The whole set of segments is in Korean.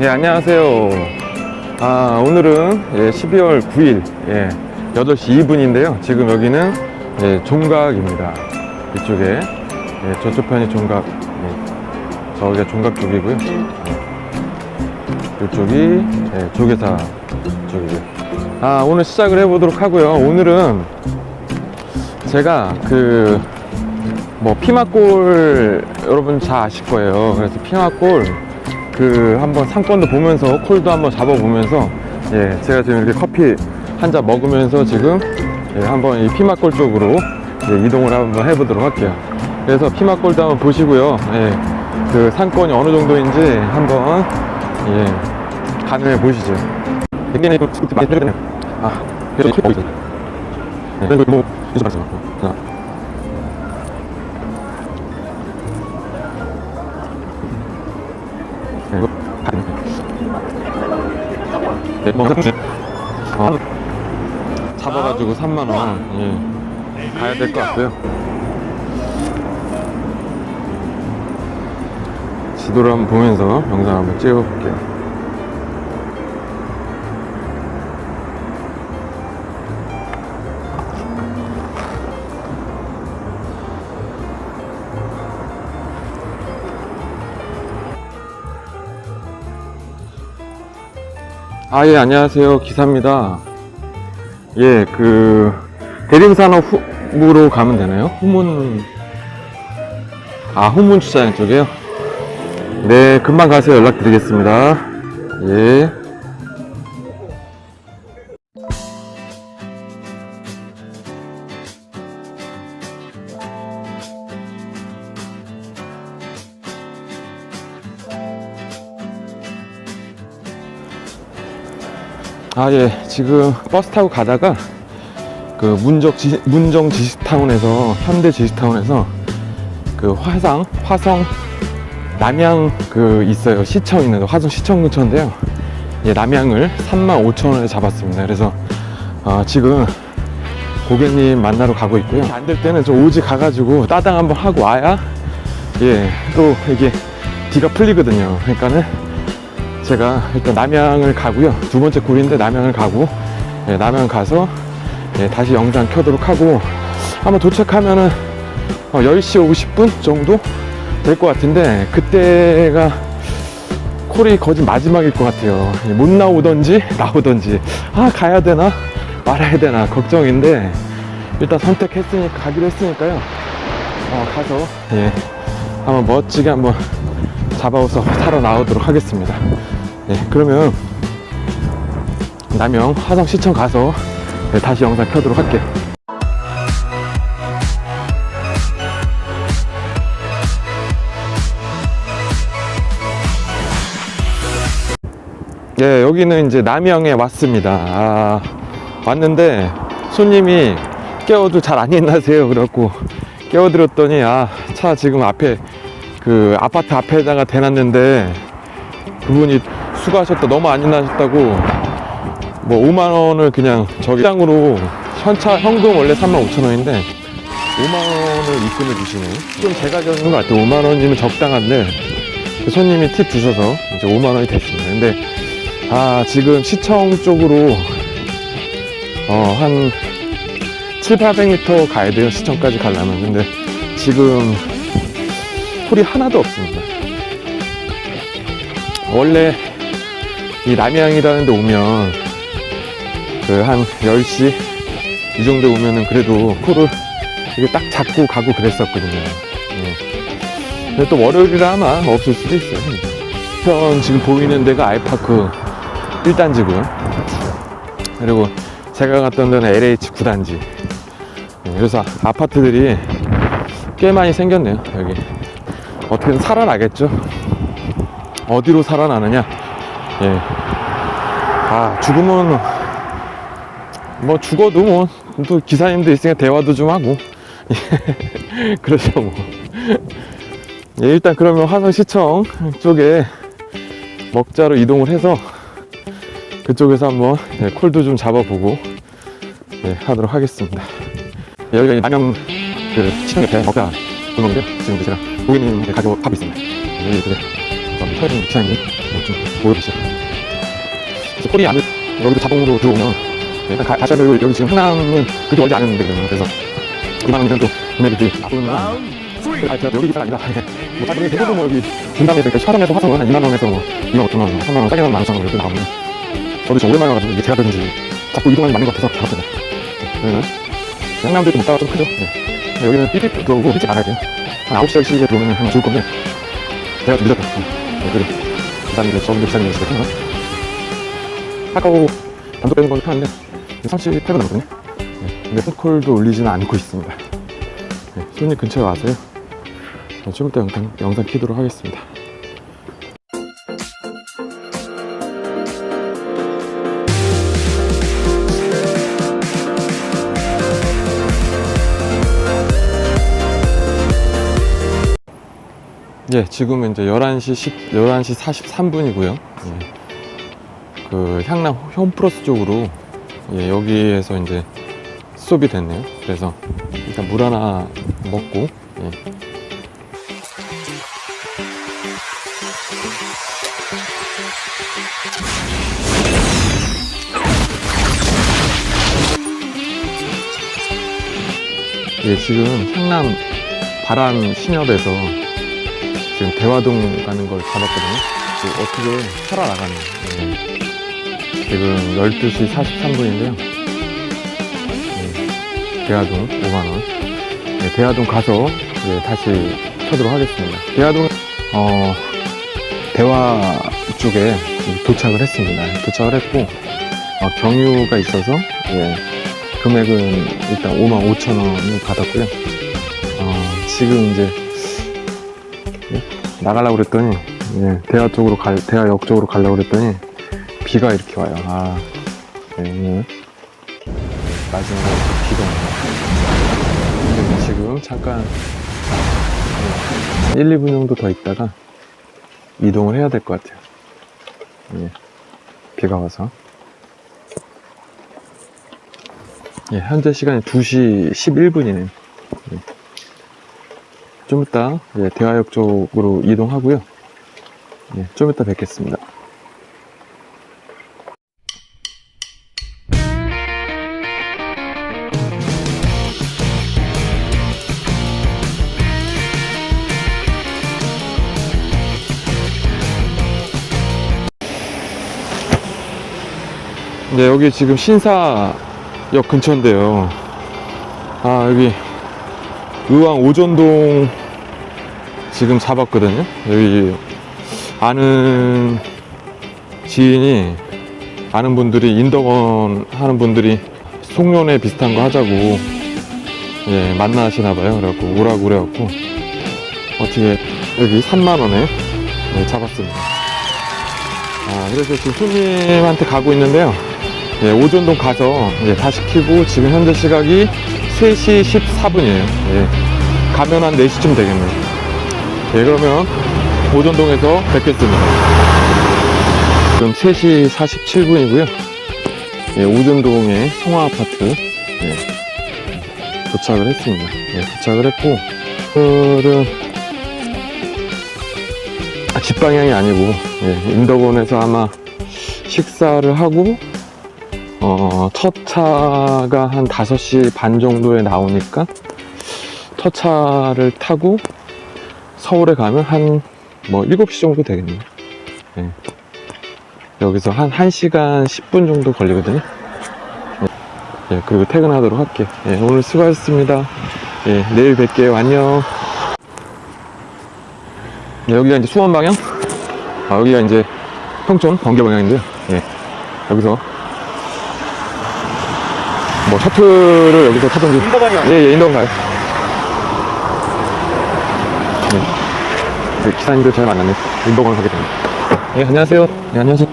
예, 안녕하세요. 아, 오늘은 예, 12월 9일 예, 8시 2분인데요. 지금 여기는 예, 종각입니다. 이쪽에 예, 저쪽 편이 종각, 예, 저기가 종각 쪽이고요. 예, 이쪽이 예, 조계사 쪽이고요. 아, 오늘 시작을 해보도록 하고요. 오늘은 제가 그 뭐 피마골 여러분 잘 아실 거예요. 그래서 피마골 그 한번 상권도 보면서 콜도 한번 잡아보면서 예 제가 지금 이렇게 커피 한 잔 먹으면서 지금 예, 한번 이 피마골 쪽으로 예, 이동을 한번 해보도록 할게요. 그래서 피마골도 한번 보시고요. 예, 그 상권이 어느 정도인지 한번 예, 가늠해 보시죠. 아, 그래서. 네, 뭐 이제 말씀. 잡아가지고 3만 원. 예, 가야 될 것 같고요. 지도를 한번 보면서 영상 한번 찍어볼게요. 아, 예, 안녕하세요. 기사입니다. 예, 그, 대림산업 후으로 가면 되나요? 후문, 아, 후문 주차장 쪽이요? 네, 금방 가서 연락드리겠습니다. 예. 아, 예. 지금 버스 타고 가다가 그 문적 지, 문정 지식타운에서 현대 지식타운에서 그 화상 화성 남양 그 있어요. 시청 있는 화성 시청 근처인데요. 예, 남양을 35,000원에 잡았습니다. 그래서 어, 지금 고객님 만나러 가고 있고요. 안 될 때는 저 오지 가가지고 따당 한번 하고 와야 예또 이게 뒤가 풀리거든요. 그러니까는 제가 일단 남양을 가고요. 두 번째 굴인데 남양을 가고 예, 남양 가서 예, 다시 영상 켜도록 하고 아마 도착하면은 어, 10시 50분 정도 될 것 같은데 그때가 콜이 거진 마지막일 것 같아요. 예, 못 나오던지 나오던지 아 가야 되나 말아야 되나 걱정인데 일단 선택했으니까 가기로 했으니까요. 어, 가서 예, 한번 멋지게 한번 잡아서 살아 나오도록 하겠습니다. 네, 그러면 남영 화성 시청 가서 네, 다시 영상 켜도록 할게요. 예, 여기는 이제 남영에 왔습니다. 아, 왔는데 손님이 깨워도 잘 안 일어나세요. 그래갖고 깨워드렸더니 아, 차 지금 앞에 그 아파트 앞에다가 대놨는데 그분이 수고하셨다 너무 안 일어나셨다고 뭐 5만 원을 그냥 저기 장으로 현차 현금 원래 3만 5천 원인데 5만 원을 입금해 주시네. 좀 제가 적은 것 같아요. 5만 원이면 적당한데 그 손님이 팁 주셔서 이제 5만 원이 됐습니다. 근데 아 지금 시청 쪽으로 어 한 7, 800m 가야 돼요. 시청까지 가려면. 근데 지금 콜이 하나도 없습니다. 원래 이 남양이라는 데 오면 그 한 10시 이 정도 오면은 그래도 콜을 이게 딱 잡고 가고 그랬었거든요. 예. 근데 또 월요일이라 아마 없을 수도 있어요. 현 지금 보이는 데가 아이파크 1단지고요. 그리고 제가 갔던 데는 LH 9단지. 예, 그래서 아파트들이 꽤 많이 생겼네요. 여기. 어떻게든 살아나겠죠. 어디로 살아나느냐? 예. 아, 죽으면, 뭐, 죽어도 뭐, 또 기사님도 있으니까 대화도 좀 하고. 예. 그러죠, 뭐. 예, 일단 그러면 화성시청 쪽에 먹자로 이동을 해서 그쪽에서 한번 예, 콜도 좀 잡아보고 예, 하도록 하겠습니다. 예, 여기가 남양 그 시청 옆에 먹자 골목인데 지금 제가 고객님 가지고 가고 있습니다. 예, 그래. 저기 서현 기사님 좀 보여주세요. 그래서 콜이 안에 여기도 자동으로 들어오면 네, 일단 가, 한번 여기 지금 항남은 그렇게 멀지 않은 데거든요. 그래서 이만 원이면 또 금액이 나쁘는 아, 제가 여기 기사가 아니라 뭐 다른 대부분 뭐 여기 분당에서 이렇게 촬영해서 화성은 한 2만 원에서 뭐 2만 5천 원, 3만 원, 싸게 하면 1만 5천 원 이렇게 나오면 저도 좀 오랜만에 와가지고 이게 제가 되는지 자꾸 이동하는 게 맞는 것 같아서 잡았어요. 여기는 양남도 좀 먹다가 좀 크죠. 네. 여기는 삐삐 들어오고 일찍 나가야 돼요. 한 9시, 10시에 들어오면 하면 좋을 건데 제가 좀 늦었다. 네, 그래. 저분들 기사님들 있을 때 카카오 단독 되는 건 타는데 38분 남거든요. 네. 근데 폰콜도 올리지는 않고 있습니다. 네. 손님 근처에 와서요. 네, 좀 이따 영상, 영상 키도록 하겠습니다. 예, 지금은 이제 11시 10, 11시 43분이고요. 그 향남 홈플러스 쪽으로 예, 여기에서 이제 수업이 됐네요. 그래서 일단 물 하나 먹고 예. 예, 지금 향남 바람 신협에서 지금 대화동 가는 걸 잡았거든요. 지금 어떻게 살아나가는. 예. 지금 12시 43분인데요. 예. 대화동 5만원. 예, 대화동 가서 예, 다시 타도록 하겠습니다. 대화동, 어, 대화 쪽에 도착을 했습니다. 도착을 했고, 어, 경유가 있어서, 예, 금액은 일단 5만 5천 원을 받았고요. 어, 지금 이제 나가려고 그랬더니 예, 대화 쪽으로 갈 대화역 쪽으로 가려고 그랬더니 비가 이렇게 와요. 아, 네, 오늘 마지막으로 비가 옵니다. 근데 지금 잠깐 예, 1, 2분 정도 더 있다가 이동을 해야 될 것 같아요. 예, 비가 와서. 예, 현재 시간이 2시 11분이네요. 좀 이따 예, 대화역 쪽으로 이동하고요. 예, 좀 이따 뵙겠습니다. 네, 여기 지금 신사역 근처인데요. 아, 여기 의왕 오전동 지금 잡았거든요. 여기 아는 지인이 아는 분들이 인덕원 하는 분들이 송년회 비슷한 거 하자고 예 만나시나 봐요. 그래갖고 오라고 그래갖고 어떻게 여기 3만 원에 네, 잡았습니다. 아 그래서 지금 손님한테 가고 있는데요. 예, 오전동 가서 이제 다 시 키고 지금 현재 시각이 3시 14분이에요. 예, 가면 한 4시쯤 되겠네요. 예, 그러면 오전동에서 뵙겠습니다. 지금 3시 47분이고요. 예, 오전동의 송화 아파트 예, 도착을 했습니다. 예, 도착을 했고 오늘은 아, 집 방향이 아니고 예, 인덕원에서 아마 식사를 하고 어, 첫 차가 한 5시 반 정도에 나오니까 첫 차를 타고 서울에 가면 한 뭐 7시 정도 되겠네요. 예. 여기서 한 1시간 10분 정도 걸리거든요. 예. 예, 그리고 퇴근하도록 할게요. 예, 오늘 수고하셨습니다. 예, 내일 뵐게요. 안녕. 예, 여기가 이제 수원 방향? 아, 여기가 이제 평촌 번개 방향인데요. 예, 여기서 뭐 셔틀을 여기서 타든지. 인도방이요? 예, 예, 인도방 가요 네. 네, 기사님들 잘 만났네. 인도방 가게 됩니다. 예, 안녕하세요. 예, 안녕하세요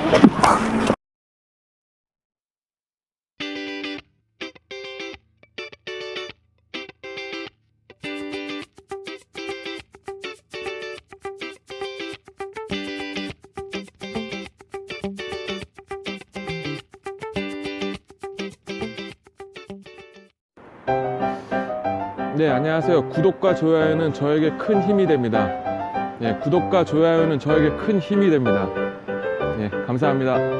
네, 안녕하세요. 구독과 좋아요는 저에게 큰 힘이 됩니다. 예, 구독과 좋아요는 저에게 큰 힘이 됩니다. 예, 감사합니다.